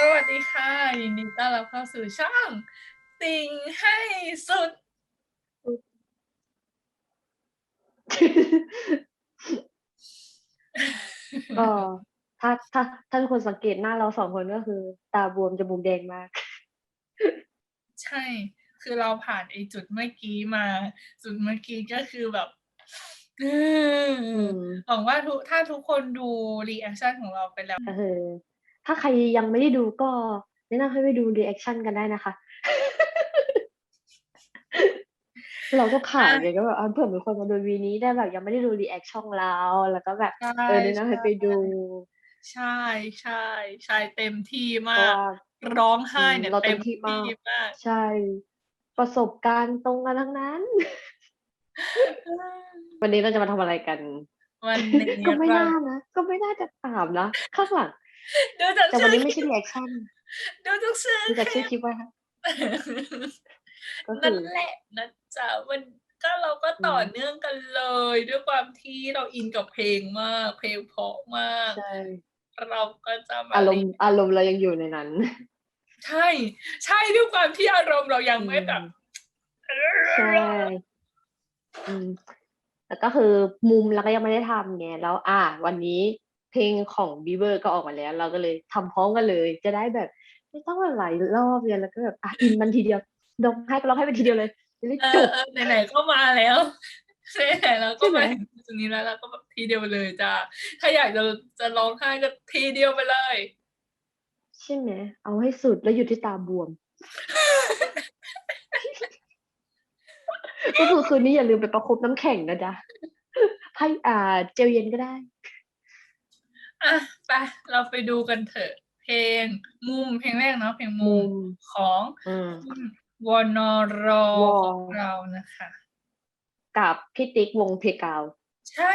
สวัสดีค่ะยินดีต้อนรับเข้าสู่ช่องติงให้สุด ก็ถ้าถ้าถ้าทุกคนสังเกตหน้าเราสองคนก็คือ ตาบวมจมูกแดงมาก ใช่ คือเราผ่านไอ้จุดเมื่อกี้มา จุดเมื่อกี้ก็คือแบบมหวังว่าทุกถ้าทุกคนดูรีแอคชั่นของเราไปแล้ว ก็คือ ถ้าใครยังไม่ได้ดูก็แนะนำให้ไปดูรีแอคชั่นกันได้นะคะ เราก็ขายไงก็แบบอะเผื่อมีคนมาดูวีนี้ได้แบบยังไม่ได้ดูรีแอคช่องเราแล้วก็แบบใช่เออแนะนำให้ไปดู ใช่ใช่ใช่เต็มที่เพมาราะกว่าร้องไห้เนี่ยอืมเราเต็เต็มมที่ที่มากมาก ใช่ ประสบการณ์ตรงกันทั้งนั้น วันนี้เราจะมาทำอะไรกันวันนี้ก็ไม่เราน่านะ ก็ไม่น่าจะถามนะ ข้างหลัง ดูจากแต่วันชื่อนี้ไม่ใช่รีแอคชั่นดูจากชื่อดูจากชื่อคลิปว่าก็นั่คืนอแหละนะจ๊ะมันก็เราก็ต่ออมเนื่องกันเลย ด้วยความที่เราอินกับเพลงมาก เพลงเพราะมากใช่เราก็จะมาอารมรีณ์อารมณ์เรายังอยู่ในนั้น ใช่ ใช่ด้วยความที่อารมณ์เรายังไม่แบบใช่อืมแล้วก็คือมุมเราก็ยังไม่ได้ทำไงแล้ว อ่าวันนี้ เพลงของบีเบอร์ก็ออกมาแล้ว เราก็เลยทำพร้อมกันเลย จะได้แบบ ไม่ต้องมาหลายรอบเนี่ยแล้วก็แบบอะอินมันทีเดียวดองให้ก็ร้องให้เป็นทีเดียวเลยจะได้เอจอบเออไหนๆก็มาแล้วไหนๆเราก็ใช่ไหมมาถึงจุดนี้แล้วเราก็แบบทีเดียวไปเลยจ้าถ้าอยากจะจะร้องไห้ก็ทีเดียวไปเลยใช่ไหมเอาให้สุดแล้วหยุดที่ตาบวมก็คือคืนนี้อย่าลืมไปประคบน้ำแข็งนะจ๊ะให้อ่าเจลเย็นก็ได้ อะไปเราไปดูกันเถอะ เพลงมุมเพลงแรกเนาะเพลงมุมุมมของอืมวอนอรอวอของเรานะคะ กับพี่ติ๊กวงเพกาว ใช่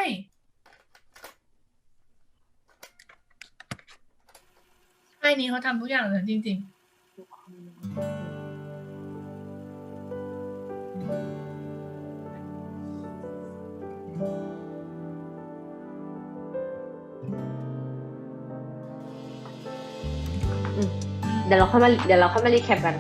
ค่ายนี้เขาทำทุกอย่างเลยจริงเดี๋ยวเราค่อยมาเดี๋ยวเราค่อยมารีแคปกัน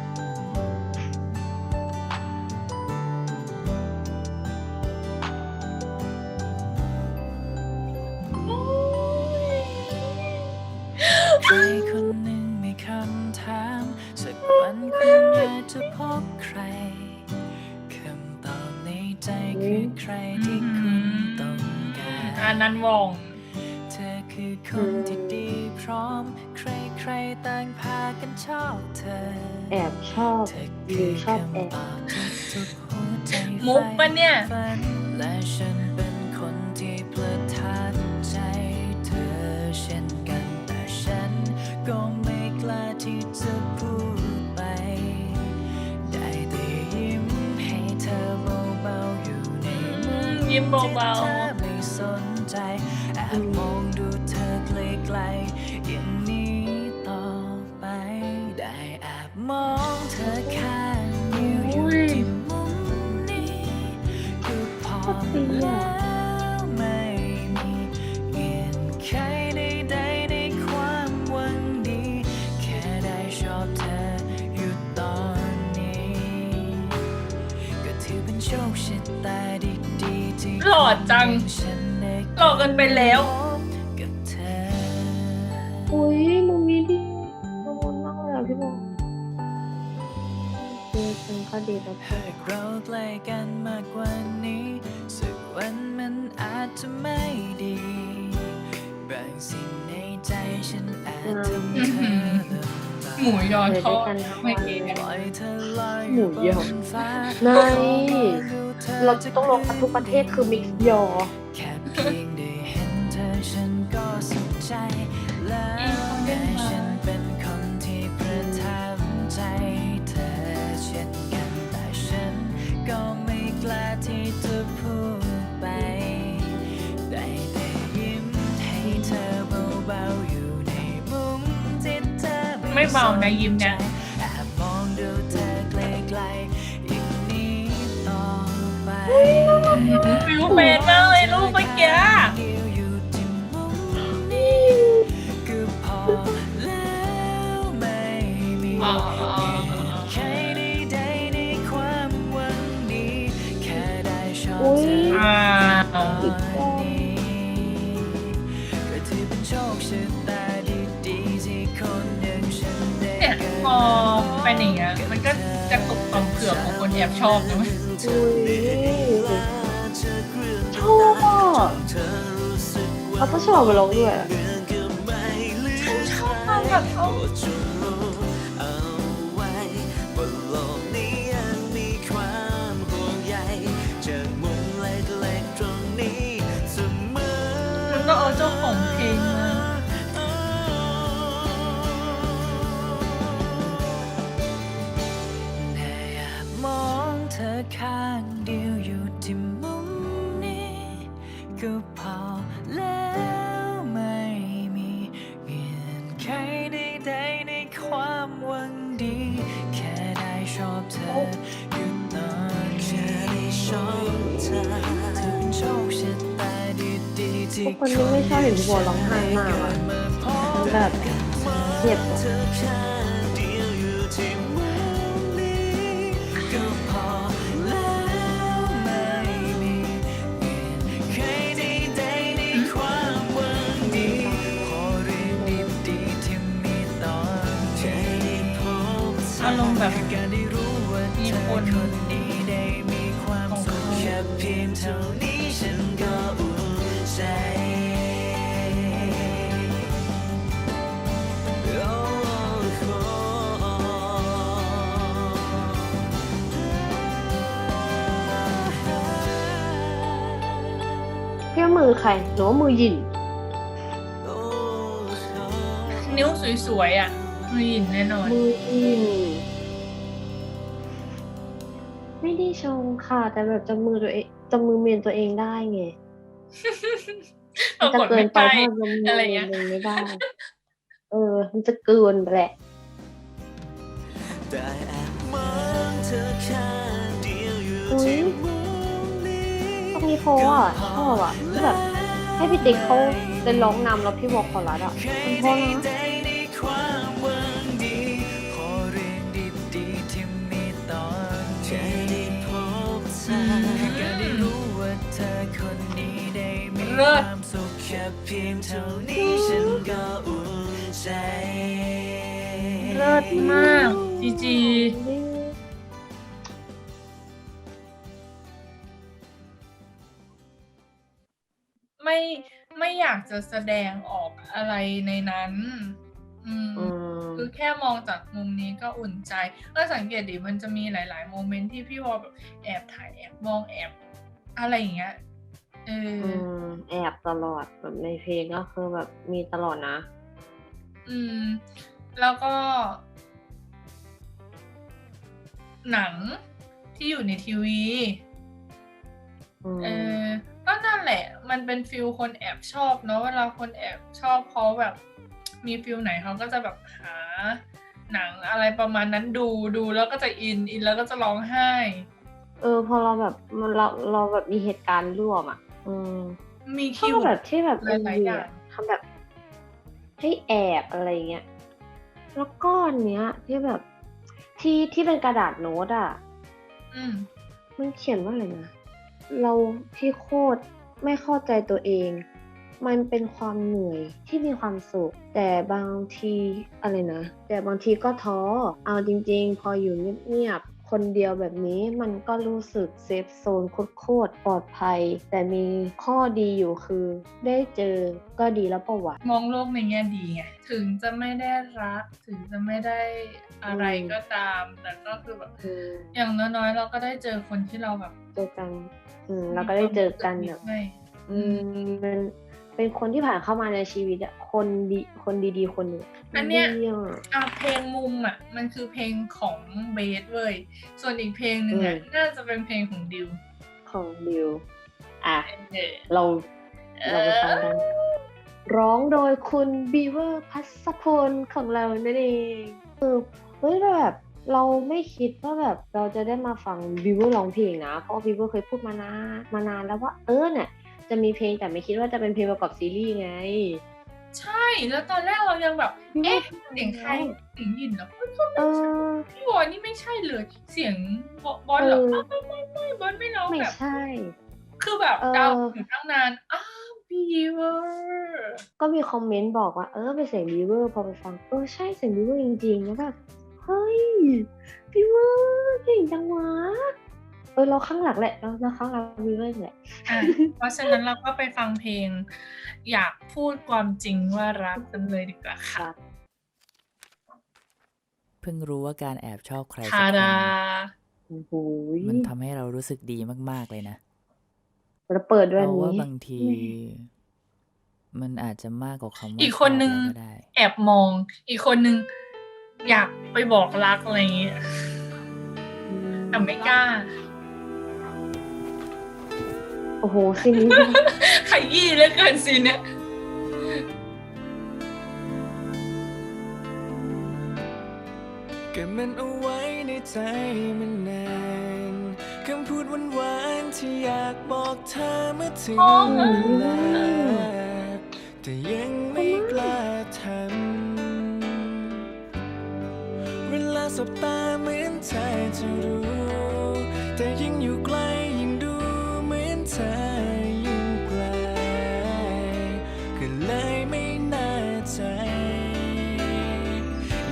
ใครคนหนึ่งมีคำถาม สักวันคุณอยากจะพบใคร คำตอบในใจคือใครที่คุณต้องกาๆอันรนั้นวงเธอ คือคนที่ดีพร้อม ใครๆต่างพากันชอบเธอ แอบชอบเธอหรืคืออชอบแอบคำตอบที่ทุกหัวใจมุกปะเนี่ยใฝ่ฝันและฉันเป็นคนที่ประทับใจเธอเช่นกันแต่ฉันก็ไม่กล้าที่จะพูดไป ได้แต่ยิ้มให้เธอเบาๆอยู่ในมุมยิ้มเบาๆที่เธอไม่สนใจแอบมอ มองเธอข้างเดียวอยู่ที่มุมนี้ก็พอแล้วไม่มีเงื่อนไขใดๆในความหวังดี แค่ได้ชอบเธออยู่ตอนนี้ ก็ถือเป็นโชคชะตาดีๆที่หล่อจัง ฉันได้หล่อเกินไปแล้ว กับเธอ อุ้ยมุมนี้ดีละมุนมากเลยอะพี่โมเจอกันก็ดีแล้วเธหาอกเราใกล้กันมากกว่านี้สักวันมันอาจจะไม่ดีบางสิ่งในใจฉันอาจทำเธอลำบากหมูยอเจอทด้วอยดกันทั้งเมื่วัอนกี้เลเนี่ยปล่อยเธอลอยหมูยอบนฟ้าในเราจะต้องลงกันทุกประเทศคือมิกซ์ยอแค่เพียง ไม่เบานะ ยิ้มเนี่ยแอบมองดูเธอไกลๆอย่างนี้ต่อไปฟิวเฟนมากเลยรูปเมื่อกี้เดียวอยู่ที่มุมนี้ก็พอแล้วไม่อ๋อใครใดๆใน เป็นอย่างเงี้ยมันก็จะตกต่อมเผือกของคนแอบชอบนะเว้ยอุ้ยชอบอะเขาต้องชอบมาร้องด้วยอะฉันชอบมากแบบเขาเอา คนนี่ไม่ชอบเห็นบัวร้องไห้มากอะมันแบบเจ็บอะ พี่ว่ามือใครหรือว่ามือหยินนิ้วสวยๆอะมือหยินแน่นอน มือหยินไม่ได้ชงค่ะ แต่แบบจำมือตัวเองจำมือเมนตัวเองได้ไงปมันรากฏจะเกิไม่นไปใช่ถ้าจำมืออะไรเมเงี้นยตัวเองไม่ได้ เออ มันจะเกินไปแหละ ตรงนี้โฟอะชอบอะที่แบบให้พี่ติ๊กเขาเป็นร้องนำแล้วพี่วอลคอรัสอะมันเพราะนะใดๆในความหวังดีขอเรื่องดีๆที่มีตอนใจได้พบเธอการได้รู้ว่าเธอคนนี้ได้มีความสุขแค่เพียงเท่านี้ฉันก็อุ่นใจเลิศมากจีจีากจะแสดงออกอะไรในนั้นอืมอืมคือแค่มองจากมุมนี้ก็อุ่นใจก็สังเกตดิมันจะมีหลาย ๆ โมเมนต์ที่พี่วอลแบบแอบถ่ายแอบมองแอบอะไรอย่างเงี้ยเอออือมแอบตลอดแบบในเพลงก็คือแบบมีตลอดนะ อืม แล้วก็ หนังที่อยู่ในทีวีอืมเออ ก็นั่นแหละ มันเป็นฟิลคนแอบชอบเนาะเวลาคนแอบชอบเขาแบบมีฟิลไหนเขาก็จะแบบหาหนังอะไรประมาณนั้นดูดูแล้วก็จะอินอินแล้วก็จะร้องไห้ เออ พอเราแบบมันเราเราแบบมีเหตุการณ์ร่วมอะ อืมมีชอคิบวแบบที่แบบหลายๆอย่างทำแบบให้แอบอะไรเงี้ยแล้วก็อันเนี้ยที่แบบที่ที่เป็นกระดาษโน้ตอะ อืมมันเขียนว่าอะไรนะ เราที่โคตรไม่เข้าใจตัวเอง มันเป็นความเหนื่อยที่มีความสุข แต่บางทีอะไรนะ แต่บางทีก็ท้อ เอาจริง ๆ พออยู่เงียบๆ คนเดียวแบบนี้มันก็รู้สึกเซฟโซนโคตรๆปลอดภัย แต่มีข้อดีอยู่คือ ได้เจอก็ดีแล้วประวัติมองโลกในแง่ดีไงถึงจะไม่ได้รัก ถึงจะไม่ได้อะไรอืมก็ตาม แต่ก็คือแบบอืมอย่างน้อยๆ เราก็ได้เจอคนที่เราแบบเจอกัน อืมเราก็ได้เจอกันแบบด้วยอืมเป็น เป็นคนที่ผ่านเข้ามาในชีวิตอะคนดีคนดีๆ คนหนึ่งอันเนี้ยดีอะอะเพลงมุมอะมันคือเพลงของเบสเว้ยส่วนอีกเพลงหนึ่งอะอืมน่าจะเป็นเพลงของดิวของดิวอะเออเราเอเราไปฟังกันร้องโดยคุณบีเวอร์พัสพลของเรานั่นเองเออเฮ้ยแบบเราไม่คิดว่าแบบเราจะได้มาฟังบีเวอร์ร้องเพลงนะ เพราะบีเวอร์เคยพูดมานานมานานแล้วว่าเออเนี่ย จะมีเพลงแต่ไม่คิดว่าจะเป็นเพลงประกอบซีรีส์ไง ใช่แล้วตอนแรกเรายังแบบ เอ๊ะเสียงใครเสียงยินเหรอเฮ้ยก็เอไม่ใช่อพี่บอยนี่ไม่ใช่เลยเสียงบอลเหรอเอออ้าวไม่ไม่ไม่บอลไม่ร้องไม่แบบใช่ คือแบบเออเดาอยู่ตั้งนานอ้าวบีเวอร์ก็มีคอมเมนต์บอกว่าเออเป็นเสียงบีเวอร์พอไปฟังเออใช่เสียงบีเวอร์จริงๆแล้วแบบเฮ้ยบีเวอร์เก่งจังวะ เออเราข้างหลังแหละเราเราข้างหลังบีเวอร์แหละอะเพราะฉะนั้นเราก็ไปฟังเพลง อยากพูดความจริงว่ารักกันเลยดีกว่าค่ะเพิ่งรู้ว่าการแอบชอบใครสักทาคนดาโอ้โหมันทำให้เรารู้สึกดีมาก ๆ เลยนะเราเปิดด้วยเพอันราะว่านี้บางที มันอาจจะมากกว่าคำว่าอีกคนนึงชอบเราก็ได้แอบมอง อีกคนนึงอยากไปบอกรักอะไรอย่างเงี้ยแต่ไม่กล้า โอ้โหซีนนี้ขยี้เหลือเกินสิเนี่ยเก็บมันเอาไว้ในใจมันนานคำพูดหวานๆที่อยากบอกเธอเมื่อถึงโอ้เวโหลาแต่ยังไม่กล้าทำเวลาสบตาเหมือนเธอจะรู้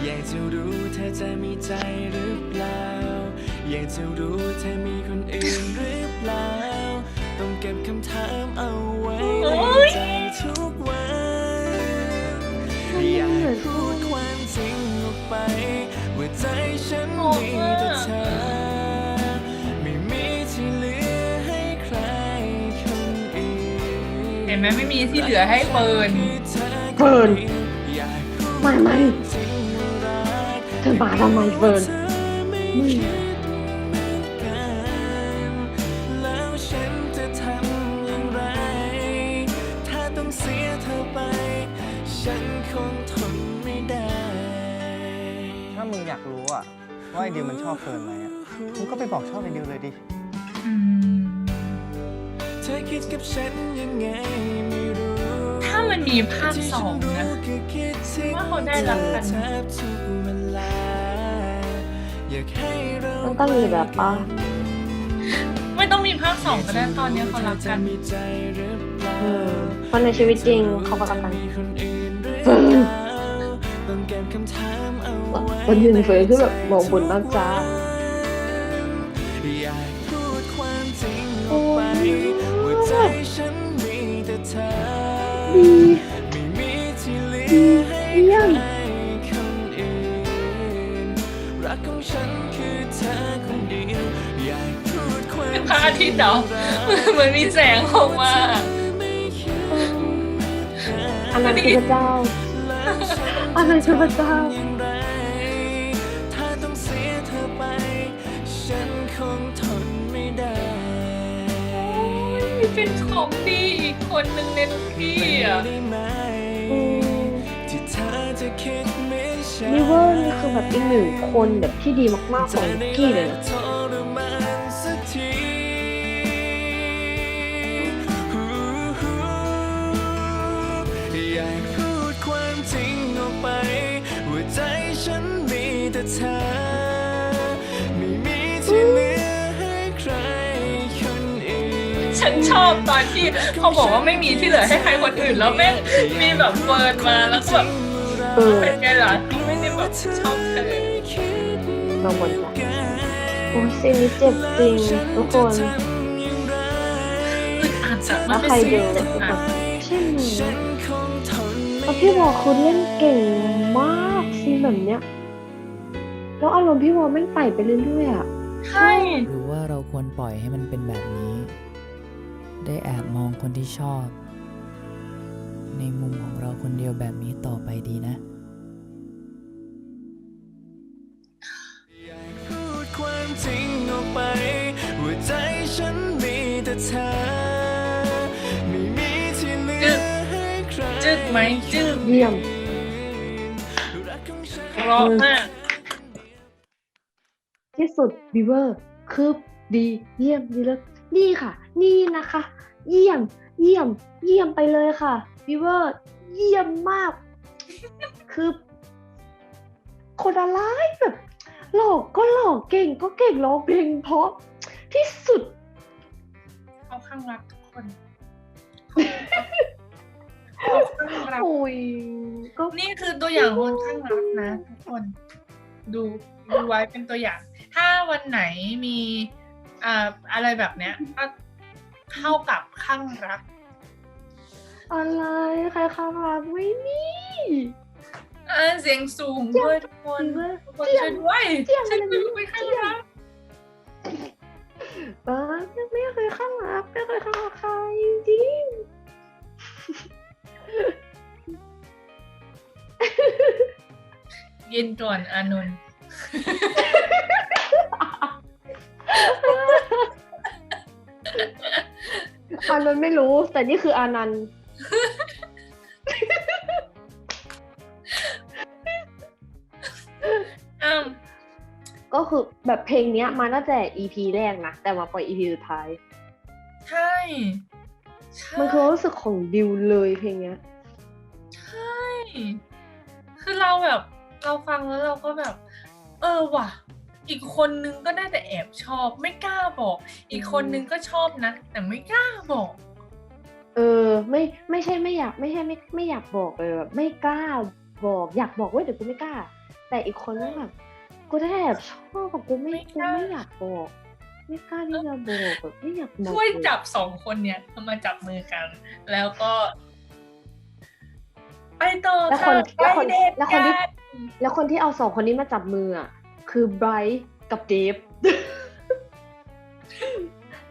อยากจะรู้เธอจะมีใจหรือเปล่า อยากจะรู้เธอมีคนอื่นหรือเปล่า ต้องเก็บคำถามเอาไว้ในใจทุกวัน อยากพูดความจริงออกไปว่าใจฉันมีแต่เธอ ไม่มีที่เหลือให้ใครคนอื่น เห็นไหมไม่มีที่เหลือให้เฟิร์น เฟิร์นมาไหม เธอมาทำไมเฟิร์นแล้วฉันจะทำอย่างไรถ้าต้องเสียเธอไปฉันคงทนไม่ได้ถ้ามึงอยากรู้อะว่าไอเดียมันชอบเฟิร์นไหมอะมึงก็ไปบอกชอบไอเดียเลยดิอืมเธอคิดกับฉันยังไงไม่รู้ ถ้ามันมีภาคสองนะว่าเขาได้รักกัน มันต้องมีแบบปะไม่ต้องมีภาคสองก็ได้ตอนนี้เขารักกันเออเพราะในชีวิตจริงเขาก็รักกันเฟิร์นต้องเก็บคำถามเอาไว้วันหนึ่งเฟิร์นคือแบบมองบนมากจ้าอยากพูดความจริงอโอ้อกไปยว่าใจฉันมีแต่เธอดี พระอาทิตย์เหรอเหมือนมีแสงออกมาอันนั้นคือพระเจ้าอันนั้นคือพระเจ้าอย่างไรถ้าต้องเสียเธอไปฉันคงทนไม่ได้เป็นของดีอีกคนหนึ่งในทุกที่อะได้ไหมอืมที่เธอจะคิดเหมือนฉันลิเวอร์นี่คือแบบอีกหนึ่งคนแบบที่ดีมากๆของนิกกี้เลยนะ เธอ ไม่มีที่เหลือให้ใครคนอื่น ฉันชอบตอนที่เขาบอกว่าไม่มีที่เหลือให้ใครคนอื่น แล้วแม่งมีแบบเฟิร์นมาแล้วก็แบบเออเป็นไงล่ะไม่ได้แบบชอบเธอลองบนจ้ะโอ้ยซีนนี้เจ็บจริงทุกคนอึดอัดอะมัถ้านเป็นใครสิ่ดูงจะอึดแบอัดบใช่ไหมแล้วพี่วอคุณเล่นเก่งมากซีนแบบเนี้ย แล้วอารมณ์พี่วอแม่งไต่ไปเรื่อยๆอะใช่หรือว่าเราควรปล่อยให้มันเป็นแบบนี้ ได้แอบมองคนที่ชอบ ในมุมของเราคนเดียวแบบนี้ต่อไปดีนะอยากพูดความจริงออกไปว่าใจฉันมีแต่เธอไม่มีที่เหลือให้ใครจึกไหมจึกเยี่ยมรักของฉันเพราะมาก ที่สุดบีเวอร์คืบดีเยี่ยมดีเลิศนี่ค่ะ นี่นะคะ เยี่ยม เยี่ยม เยี่ยมไปเลยค่ะบีเวอร์เยี่ยมมาก คือคนอะไรแบบหลอกก็หลอกเก่งก็เก่งร้องเพลงเพราะที่สุดเขาข้างรักทุกคนเขาข้างรักโอ้ยก็นี่คือตัวอย่างคนข้างรักนะทุกคน ดูดูไว้เป็นตัวอย่าง ถ้าวันไหนมีอ่าอะไรแบบเนี้ยก็เข้ากับข้างรัก อะไรใครข้างรักไม่มีอ่าเสียงสูงด้วยทุกคนจริงด้วยทุกคนช่วยด้วยเจียงฉันอะไรไม่รู้ไปข้างรักบ้าไม่เคยข้างรักไม่เคยข้างรักใครจริงยินก่อนอานนท์ อานนท์ไม่รู้ แต่นี่คืออานันต์อ้าวก็คือแบบเพลงเนี้ยมาตั้งแต่ EP แรกนะ แต่มาปล่อย EP สุดท้าย ใช่ใช่มันคือความรู้สึกของดิวเลยเพลงเนี้ย ใช่ คือเราแบบ เราฟังแล้วเราก็แบบ เออว่ะ อีกคนนึงก็ได้แต่แอบชอบ ไม่กล้าบอก อีกคนนึงก็ชอบนะ แต่ไม่กล้าบอก เออ ไม่ไม่ใช่ไม่อยากไม่ใช่ไม่ไม่อยากบอกเลยแบบไม่กล้าบอก อยากบอกเว้ยแต่กูไม่กล้า แต่อีกคนนึงแบบกูได้แอบชอบแบบกูไม่ไม่กูกล้าไม่อยากบอกไม่กล้าที่จะบอกแบบไม่อยากบอกช่วยเลยจับสองคนเนี้ยเอามาจับมือกัน แล้วก็ ไปต่อแล้วคค่ะนไปแล้วคนเดทแล้วคนที่กัน แล้วคนที่เอาสองคนนี้มาจับมืออะคือไบรท์กับเดฟ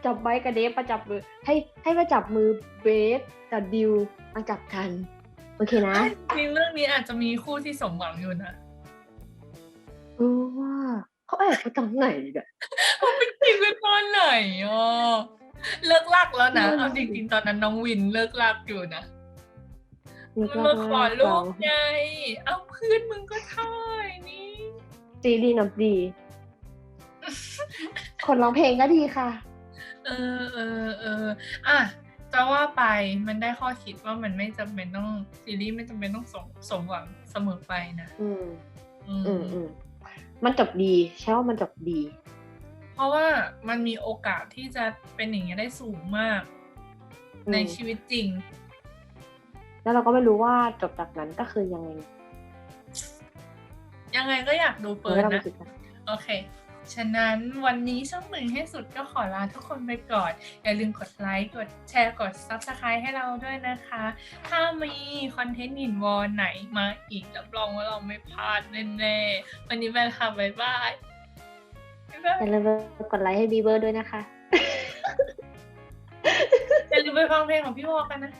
จับไบรท์กับเดฟมาจับมือ ให้ให้มาจับมือเบสกับดิวมาจับกัน โอเคนะจริงๆเรื่องนี้อาจจะมีคู่ที่สมหวังอยู่นะเออว่าเขาแอบไปตอนไหนเนี่ยจริงเป็นตอนไหนอะเลิกลักแล้วนะนั่นเอาสิจริงๆตอนนั้นน้องวินเลิกลักอยู่นะ มีมันมาขอลูกไง เอาเพื่อนมึงก็ถ่ายนี่ซีดีน้ำดี คนร้องเพลงก็ดีค่ะ เออเออเอออะจะว่าไปมันได้ข้อคิดว่ามันไม่จำเป็นต้องซีรีส์ไม่จำเป็นต้องสมสมหวังเสมอไปนะอืมอืม อืมอืมมันจบดีใช่ว่ามันจบดี เพราะว่ามันมีโอกาสที่จะเป็นอย่างนี้ยได้สูงมากอืมในชีวิตจริง แล้วเราก็ไม่รู้ว่าจบจากนั้นก็คือยังไง ยังไงก็อยากดูเปิดเราไปนะคิดกันโอเค ฉะนั้นวันนี้ช่องหนึ่งให้สุดก็ขอลาทุกคนไปก่อน อย่าลืมกดไลค์ กดแชร์ กด Subscribe ให้เราด้วยนะคะ ถ้ามีคอนเทนต์หินวอนไหนมาอีกรับรองว่าเราไม่พลาดแน่ๆ วันนี้ไปละค่ะบ๊ายบายบ๊ายบายอย่าลืมกดไลค์ให้บีเบอร์ด้วยนะคะอย่าลืมไปฟังเพลงของพี่วอกันนะ